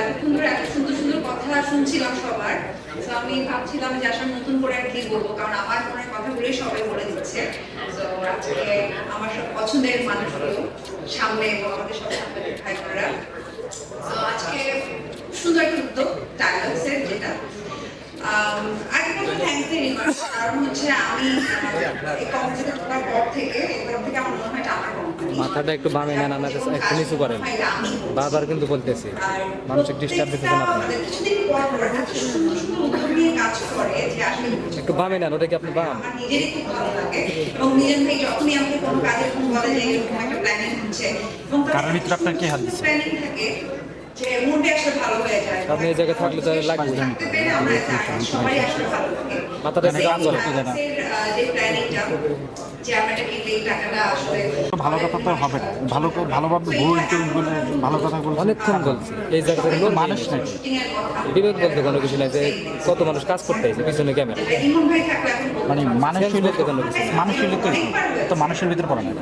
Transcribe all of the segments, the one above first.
এতক্ষণ ধরে এত সুন্দর সুন্দর কথা শুনছিলাম সবার। তো আমি ভাবছিলাম যে নতুন করে আর কি বলব, কারণ আমার কথাগুলোই সবাই বলে দিচ্ছে। তো আজকে আমার সব পছন্দের মানুষগুলো সামনে এবং আমাদের সব সামনে আজকে সুন্দর একটা উদ্যোগ যেটা। আগে একটা থ্যাংক রিমার্ক কারণ হচ্ছে আমি এই কোম্পানিতে ঢোকার পর থেকে, এরপর থেকে আমার মনে হয় মাথাটা একটু বামে নেন না একটু নিচু করেন। আমি বারবার কিন্তু বলতেছি মানসিক ডিস্টার্ব দিতেছেন আপনি। একটু বামে নেন ওটা কি আপনি বাম? কারোর ভিতরে আপনার কে হাত দিচ্ছে? আপনি এই জায়গায় থাকলে তো লাগবে মাথাটা একটু কাজ করে আমাদের, আহ, যে আমরা এটা কিনলে এই টাকাটা আসলে ভালো কথা তো হবে না। ভালো ভালোভাবে ভুল বলে ভালো কথা বলছে। অনেকক্ষণ বলছি। এই জায়গাতে লোক মানুষ কথা বিরোধ বলতে কোনো কিছু নাই যে কত মানুষ কাজ করতে আছে পিছনে ক্যামেরা। মানে মানুষ Sense হইলে বলতে কোনো কিছু নেই। মানুষ হইলে তো মানুষের ভিতরে পড়ে না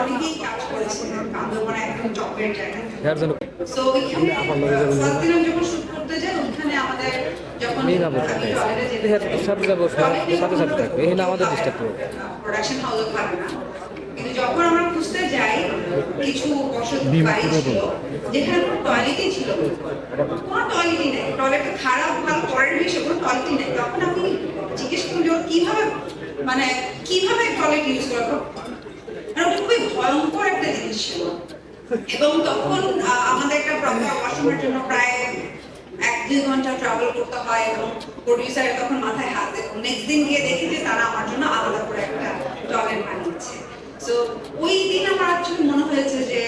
অনেকেই কাজ করেছে এর জন্য সো ওইখানে সাতদিন যখন শুট করতে যাই ওইখানে আমাদের যখন মেয়ে যাব সাথে টয়লেটে সাথে সাথে সাথে থাকবে। এই না আমাদের ডিস্টার্ব করবে। কিন্তু যখন আমরা খুঁজতে যাই কিছু ছিল যেখানে কোনো টয়লেটই ছিল কোনো টয়লেটই নেই। টয়লেটটা খারাপ ভালো পরের বিষয় কোনো টয়লেটই নেই। তখন আমি জিজ্ঞেস যে কীভাবে মানে কীভাবে টয়লেট ইউজ করব মানে ওটা খুবই ভয়ঙ্কর একটা জিনিস ছিল। এবং তখন আমাদের একটা প্রপার ওয়াশরুমের জন্য প্রায় দুই ঘণ্টা ট্রাভেল করতে হয় এবং প্রডিউসার তখন মাথায় হাত নেক্সট দিন গিয়ে দেখি যে তারা আমার জন্য আলাদা করে একটা টয়লেট বানিয়েছে। সো ওই দিন আমার অ্যাকচুয়ালি মনে হয়েছে যে,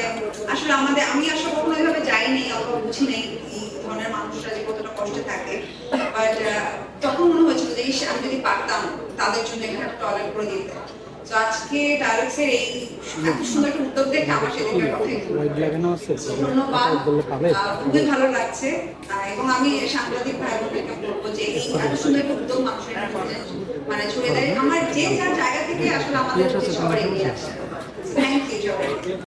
আসলে আমাদের, আমি আসলে কখনো এভাবে যাইনি, অথবা বুঝি নেই এই ধরনের মানুষরা যে কতটা কষ্টে থাকে। বাট তখন মনে হয়েছিল যে আমি যদি পারতাম, তাদের জন্য এখানে টয়লেট করে দিতে তো আজকে ডায়ালগসের এই সুন্দর একটা উদ্যোগ দেখে আমার ধন্যবাদ। খুবই ভালো লাগছে। এবং আমি সাংবাদিক ভাই বোনদেরকে বলব যে এই এত সুন্দর একটা উদ্যোগ মানুষের মানে ছুড়ে দেয়। আমার যে যার জায়গা থেকে আসলে আমাদের সবার এগিয়ে আসে।